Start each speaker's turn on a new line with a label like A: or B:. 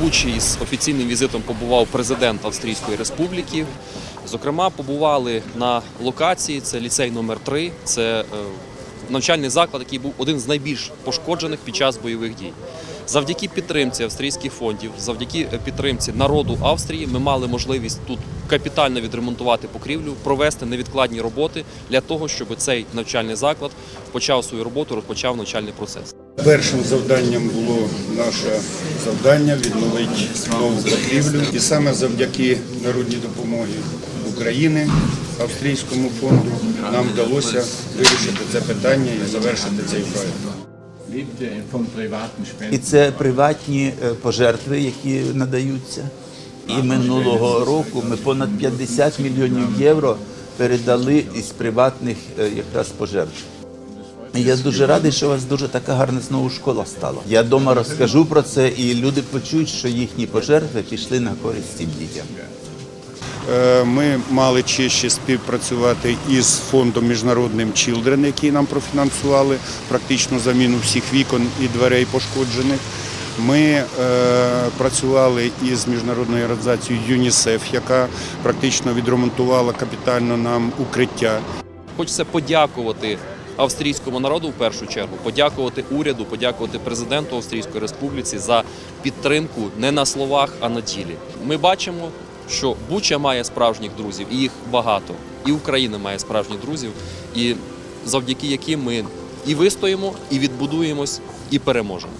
A: Бучі із офіційним візитом побував президент Австрійської Республіки. Зокрема, побували на локації. Це ліцей номер 3 Це е, навчальний заклад, який був один з найбільш пошкоджених під час бойових дій. Завдяки підтримці австрійських фондів, завдяки е, підтримці народу Австрії, ми мали можливість тут капітально відремонтувати покрівлю, провести невідкладні роботи для того, щоб цей навчальний заклад почав свою роботу, розпочав навчальний процес.
B: Першим завданням було наше завдання відновити нову покрівлю. І саме завдяки народній допомоги України, австрійському фонду, нам вдалося вирішити це питання і завершити цей проект.
C: І це приватні е, пожертви, які надаються. І минулого року ми понад 50 мільйонів євро передали із приватних е, якраз пожертв. Я дуже радий, що у вас дуже така гарна знову школа стала. Я вдома розкажу про це, і люди почують, що їхні пожертви пішли на користь цим дітям.
B: Е, Ми мали честь співпрацювати із фондом міжнародним Children, який нам профінансували практично заміну всіх вікон і дверей пошкоджених. Ми е, працювали із міжнародною організацією ЮНІСЕФ, яка практично відремонтувала капітально нам укриття.
A: Хочеться подякувати австрійському народу в першу чергу, подякувати уряду, подякувати президенту Австрійської Республіці за підтримку не на словах, а на ділі. Ми бачимо, що Буча має справжніх друзів, і їх багато, і Україна має справжніх друзів, і завдяки яким ми і вистоїмо, і відбудуємось, і переможемо.